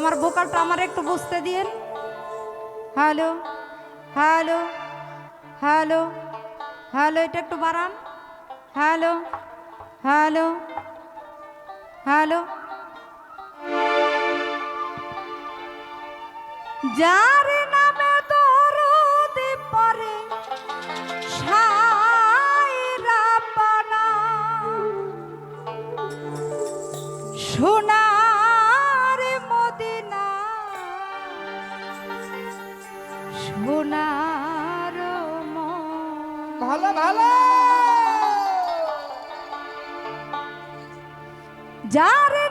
আমার বোকালটা আমার একটু বুঝতে দিন হ্যালো হ্যালো হ্যালো হ্যালো, এটা একটু বাড়ান। Hello hello hello. যারে ভালো ভালো। যারে